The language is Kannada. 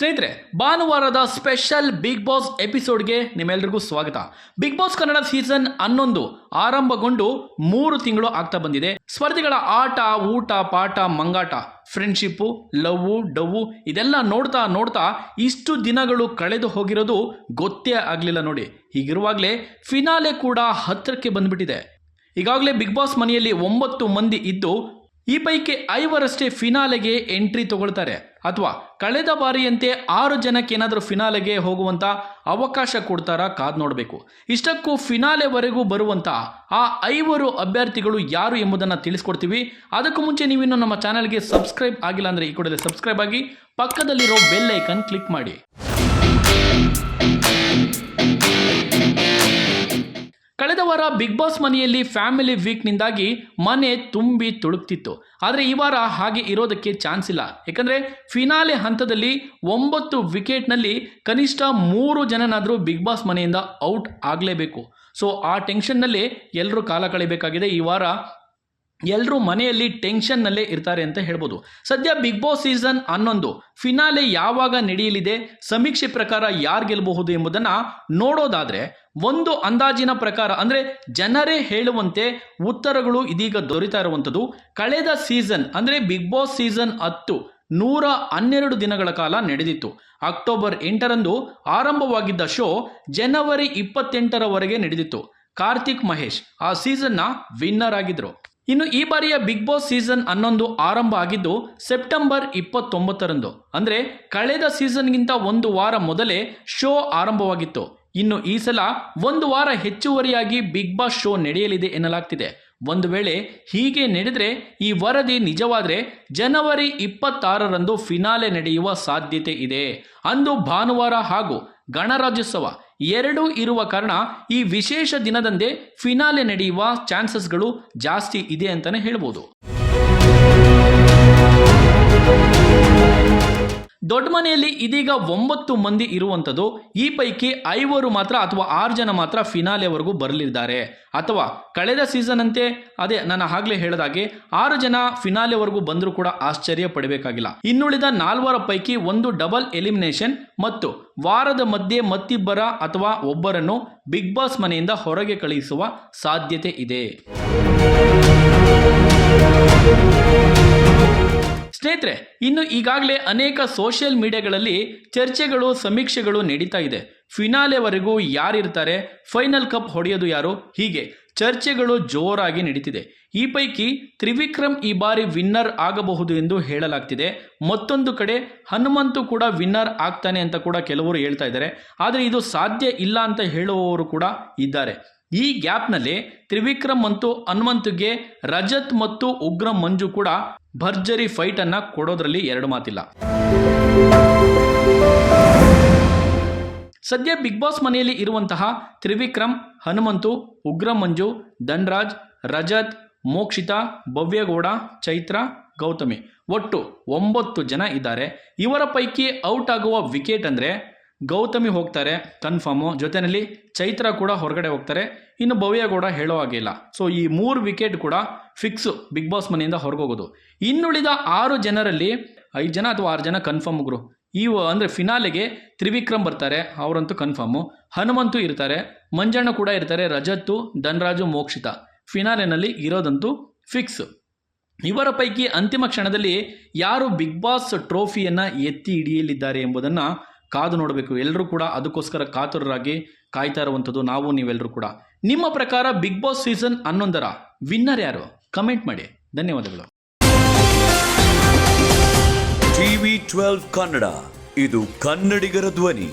ಸ್ನೇಹಿತರೆ, ಭಾನುವಾರದ ಸ್ಪೆಷಲ್ ಬಿಗ್ ಬಾಸ್ ಎಪಿಸೋಡ್ಗೆ ನಿಮ್ಮೆಲ್ಲರಿಗೂ ಸ್ವಾಗತ. ಬಿಗ್ ಬಾಸ್ ಕನ್ನಡ ಸೀಸನ್ ಹನ್ನೊಂದು ಆರಂಭಗೊಂಡು ಮೂರು ತಿಂಗಳು ಆಗ್ತಾ ಬಂದಿದೆ. ಸ್ಪರ್ಧಿಗಳ ಆಟ, ಊಟ, ಪಾಠ, ಮಂಗಾಟ ಫ್ರೆಂಡ್ಶಿಪ್ಪು ಲವ್ವು ಡವ್ವು ಇದೆಲ್ಲ ನೋಡ್ತಾ ನೋಡ್ತಾ ಇಷ್ಟು ದಿನಗಳು ಕಳೆದು ಹೋಗಿರೋದು ಗೊತ್ತೇ ಆಗಲಿಲ್ಲ ನೋಡಿ. ಹೀಗಿರುವಾಗಲೇ ಫಿನಾಲೆ ಕೂಡ ಹತ್ತಿರಕ್ಕೆ ಬಂದ್ಬಿಟ್ಟಿದೆ. ಈಗಾಗಲೇ ಬಿಗ್ ಬಾಸ್ ಮನೆಯಲ್ಲಿ ಒಂಬತ್ತು ಮಂದಿ ಇದ್ದು ಈ ಪೈಕಿ ಐವರಷ್ಟೇ ಫಿನಾಲೆಗೆ ಎಂಟ್ರಿ ತಗೊಳ್ತಾರೆ. ಅಥವಾ ಕಳೆದ ಬಾರಿಯಂತೆ ಆರು ಜನಕ್ಕೆ ಏನಾದರೂ ಫಿನಾಲೆಗೆ ಹೋಗುವಂಥ ಅವಕಾಶ ಕೊಡ್ತಾರಾ ಕಾದ್ ನೋಡಬೇಕು. ಇಷ್ಟಕ್ಕೂ ಫಿನಾಲೆವರೆಗೂ ಬರುವಂಥ ಆ ಐವರು ಅಭ್ಯರ್ಥಿಗಳು ಯಾರು ಎಂಬುದನ್ನು ತಿಳಿಸ್ಕೊಡ್ತೀವಿ. ಅದಕ್ಕೂ ಮುಂಚೆ ನೀವಿನ್ನು ನಮ್ಮ ಚಾನಲ್ಗೆ ಸಬ್ಸ್ಕ್ರೈಬ್ ಆಗಿಲ್ಲ ಅಂದರೆ ಈ ಕೂಡಲೇ ಸಬ್ಸ್ಕ್ರೈಬ್ ಆಗಿ ಪಕ್ಕದಲ್ಲಿರೋ ಬೆಲ್ ಐಕನ್ ಕ್ಲಿಕ್ ಮಾಡಿ. ಕಳೆದ ವಾರ ಬಿಗ್ ಬಾಸ್ ಮನೆಯಲ್ಲಿ ಫ್ಯಾಮಿಲಿ ವೀಕ್ನಿಂದಾಗಿ ಮನೆ ತುಂಬಿ ತುಳುಕ್ತಿತ್ತು. ಆದರೆ ಈ ವಾರ ಹಾಗೆ ಇರೋದಕ್ಕೆ ಚಾನ್ಸ್ ಇಲ್ಲ. ಯಾಕಂದರೆ ಫಿನಾಲೆ ಹಂತದಲ್ಲಿ ಒಂಬತ್ತು ವಿಕೆಟ್ನಲ್ಲಿ ಕನಿಷ್ಠ ಮೂರು ಜನನಾದರೂ ಬಿಗ್ ಬಾಸ್ ಮನೆಯಿಂದ ಔಟ್ ಆಗಲೇಬೇಕು. ಸೊ ಆ ಟೆನ್ಷನ್ನಲ್ಲೇ ಎಲ್ಲರೂ ಕಾಲ ಕಳಿಬೇಕಾಗಿದೆ ಈ ವಾರ. ಎಲ್ಲರೂ ಮನೆಯಲ್ಲಿ ಟೆನ್ಷನ್ನಲ್ಲೇ ಇರ್ತಾರೆ ಅಂತ ಹೇಳ್ಬೋದು. ಸದ್ಯ ಬಿಗ್ ಬಾಸ್ ಸೀಸನ್ ಹನ್ನೊಂದು, ಫಿನಾಲೆ ಯಾವಾಗ ನಡೆಯಲಿದೆ, ಸಮೀಕ್ಷೆ ಪ್ರಕಾರ ಯಾರು ಗೆಲ್ಲಬಹುದು ಎಂಬುದನ್ನು ನೋಡೋದಾದ್ರೆ, ಒಂದು ಅಂದಾಜಿನ ಪ್ರಕಾರ, ಅಂದರೆ ಜನರೇ ಹೇಳುವಂತೆ ಉತ್ತರಗಳು ಇದೀಗ ದೊರೀತಾ ಇರುವಂಥದ್ದು, ಕಳೆದ ಸೀಸನ್, ಅಂದರೆ ಬಿಗ್ ಬಾಸ್ ಸೀಸನ್ ಹತ್ತು, ನೂರ ಹನ್ನೆರಡು ದಿನಗಳ ಕಾಲ ನಡೆದಿತ್ತು. ಅಕ್ಟೋಬರ್ ಎಂಟರಂದು ಆರಂಭವಾಗಿದ್ದ ಶೋ ಜನವರಿ ಇಪ್ಪತ್ತೆಂಟರವರೆಗೆ ನಡೆದಿತ್ತು. ಕಾರ್ತಿಕ್ ಮಹೇಶ್ ಆ ಸೀಸನ್ನ ವಿನ್ನರ್ ಆಗಿದ್ರು. ಇನ್ನು ಈ ಬಾರಿಯ ಬಿಗ್ ಬಾಸ್ ಸೀಸನ್ ಹನ್ನೊಂದು ಆರಂಭ ಆಗಿದ್ದು ಸೆಪ್ಟೆಂಬರ್ ಇಪ್ಪತ್ತೊಂಬತ್ತರಂದು. ಅಂದರೆ ಕಳೆದ ಸೀಸನ್ಗಿಂತ ಒಂದು ವಾರ ಮೊದಲೇ ಶೋ ಆರಂಭವಾಗಿತ್ತು. ಇನ್ನು ಈ ಸಲ ಒಂದು ವಾರ ಹೆಚ್ಚುವರಿಯಾಗಿ ಬಿಗ್ ಬಾಸ್ ಶೋ ನಡೆಯಲಿದೆ ಎನ್ನಲಾಗ್ತಿದೆ. ಒಂದು ವೇಳೆ ಹೀಗೆ ನಡೆದರೆ ಈ ವರದಿ ನಿಜವಾದರೆ ಜನವರಿ ಇಪ್ಪತ್ತಾರರಂದು ಫಿನಾಲೆ ನಡೆಯುವ ಸಾಧ್ಯತೆ ಇದೆ. ಅಂದು ಭಾನುವಾರ ಹಾಗೂ ಗಣರಾಜ್ಯೋತ್ಸವ. ಎರಡೂ ಇರುವ ಕಾರಣ ಈ ವಿಶೇಷ ದಿನದಂದೇ ಫಿನಾಲೆ ನಡೆಯುವ ಚಾನ್ಸಸ್ಗಳು ಜಾಸ್ತಿ ಇದೆ ಅಂತಲೇ ಹೇಳ್ಬೋದು. ದೊಡ್ಡ ಮನೆಯಲ್ಲಿ ಇದೀಗ ಒಂಬತ್ತು ಮಂದಿ ಇರುವಂಥದ್ದು, ಈ ಪೈಕಿ ಐವರು ಮಾತ್ರ ಅಥವಾ ಆರು ಜನ ಮಾತ್ರ ಫಿನಾಲೆವರೆಗೂ ಬರಲಿದ್ದಾರೆ. ಅಥವಾ ಕಳೆದ ಸೀಸನ್ ಅಂತೆ, ಅದೇ ನಾನು ಆಗಲೇ ಹೇಳಿದಾಗೆ ಆರು ಜನ ಫಿನಾಲೆವರೆಗೂ ಬಂದರೂ ಕೂಡ ಆಶ್ಚರ್ಯ ಪಡಬೇಕಾಗಿಲ್ಲ. ಇನ್ನುಳಿದ ನಾಲ್ವರ ಪೈಕಿ ಒಂದು ಡಬಲ್ ಎಲಿಮಿನೇಷನ್ ಮತ್ತು ವಾರದ ಮಧ್ಯೆ ಮತ್ತಿಬ್ಬರ ಅಥವಾ ಒಬ್ಬರನ್ನು ಬಿಗ್ ಬಾಸ್ ಮನೆಯಿಂದ ಹೊರಗೆ ಕಳುಹಿಸುವ ಸಾಧ್ಯತೆ ಇದೆ. ಸ್ನೇಹಿತರೆ, ಇನ್ನು ಈಗಾಗಲೇ ಅನೇಕ ಸೋಷಿಯಲ್ ಮೀಡಿಯಾಗಳಲ್ಲಿ ಚರ್ಚೆಗಳು, ಸಮೀಕ್ಷೆಗಳು ನಡೀತಾ ಇದೆ. ಫಿನಾಲೆವರೆಗೂ ಯಾರಿರ್ತಾರೆ? ಫೈನಲ್ ಕಪ್ ಹೊಡೆಯೋದು ಯಾರು? ಹೀಗೆ ಚರ್ಚೆಗಳು ಜೋರಾಗಿ ನಡೀತಿದೆ. ಈ ಪೈಕಿ ತ್ರಿವಿಕ್ರಮ್ ಈ ಬಾರಿ ವಿನ್ನರ್ ಆಗಬಹುದು ಎಂದು ಹೇಳಲಾಗ್ತಿದೆ. ಮತ್ತೊಂದು ಕಡೆ ಹನುಮಂತು ಕೂಡ ವಿನ್ನರ್ ಆಗ್ತಾನೆ ಅಂತ ಕೂಡ ಕೆಲವರು ಹೇಳ್ತಾ ಇದ್ದಾರೆ. ಆದರೆ ಇದು ಸಾಧ್ಯ ಇಲ್ಲ ಅಂತ ಹೇಳುವವರು ಕೂಡ ಇದ್ದಾರೆ. ಈ ಗ್ಯಾಪ್ನಲ್ಲಿ ತ್ರಿವಿಕ್ರಮ್ ಮತ್ತು ಹನುಮಂತ್ಗೆ ರಜತ್ ಮತ್ತು ಉಗ್ರ ಮಂಜು ಕೂಡ ಭರ್ಜರಿ ಫೈಟ್ ಅನ್ನ ಕೊಡೋದ್ರಲ್ಲಿ ಎರಡು ಮಾತಿಲ್ಲ. ಸದ್ಯ ಬಿಗ್ ಬಾಸ್ ಮನೆಯಲ್ಲಿ ಇರುವಂತಹ ತ್ರಿವಿಕ್ರಮ್, ಹನುಮಂತು, ಉಗ್ರ ಮಂಜು, ಧನ್ರಾಜ್, ರಜತ್, ಮೋಕ್ಷಿತಾ, ಭವ್ಯಗೌಡ, ಚೈತ್ರ, ಗೌತಮಿ ಒಟ್ಟು ಒಂಬತ್ತು ಜನ ಇದ್ದಾರೆ. ಇವರ ಪೈಕಿ ಔಟ್ ಆಗುವ ವಿಕೆಟ್ ಅಂದರೆ ಗೌತಮಿ ಹೋಗ್ತಾರೆ ಕನ್ಫರ್ಮು ಜೊತೆಯಲ್ಲಿ ಚೈತ್ರ ಕೂಡ ಹೊರಗಡೆ ಹೋಗ್ತಾರೆ. ಇನ್ನು ಭವ್ಯ ಕೂಡ ಹೇಳೋ ಹಾಗಿಲ್ಲ ಸೊ ಈ ಮೂರು ವಿಕೆಟ್ ಕೂಡ ಫಿಕ್ಸು ಬಿಗ್ ಬಾಸ್ ಮನೆಯಿಂದ ಹೊರಗೋಗೋದು. ಇನ್ನುಳಿದ ಆರು ಜನರಲ್ಲಿ, ಐದು ಜನ ಅಥವಾ ಆರು ಜನ ಕನ್ಫರ್ಮ್ ಗುರು. ಈ ಅಂದರೆ ಫಿನಾಲೆಗೆ ತ್ರಿವಿಕ್ರಮ್ ಬರ್ತಾರೆ, ಅವರಂತೂ ಕನ್ಫರ್ಮು ಹನುಮಂತು ಇರ್ತಾರೆ, ಮಂಜಣ್ಣ ಕೂಡ ಇರ್ತಾರೆ, ರಜತ್ತು, ಧನರಾಜು, ಮೋಕ್ಷಿತ. ಫಿನಾಲೆನಲ್ಲಿ ಇರೋದಂತೂ ಫಿಕ್ಸ್ ಇವರ ಪೈಕಿ ಅಂತಿಮ ಕ್ಷಣದಲ್ಲಿ ಯಾರು ಬಿಗ್ ಬಾಸ್ ಟ್ರೋಫಿಯನ್ನು ಎತ್ತಿ ಹಿಡಿಯಲಿದ್ದಾರೆ ಎಂಬುದನ್ನು ಕಾದು ನೋಡಬೇಕು. ಎಲ್ಲರೂ ಕೂಡ ಅದಕ್ಕೋಸ್ಕರ ಕಾತುರರಾಗಿ ಕಾಯ್ತಾ ಇರುವಂಥದ್ದು ನಾವು ನೀವೆಲ್ಲರೂ ಕೂಡ. ನಿಮ್ಮ ಪ್ರಕಾರ ಬಿಗ್ ಬಾಸ್ ಸೀಸನ್ ಹನ್ನೊಂದರ ವಿನ್ನರ್ ಯಾರು? ಕಮೆಂಟ್ ಮಾಡಿ. ಧನ್ಯವಾದಗಳು. ಟಿವಿ ಟ್ವೆಲ್ವ್ ಕನ್ನಡ ಇದು ಕನ್ನಡಿಗರ ಧ್ವನಿ.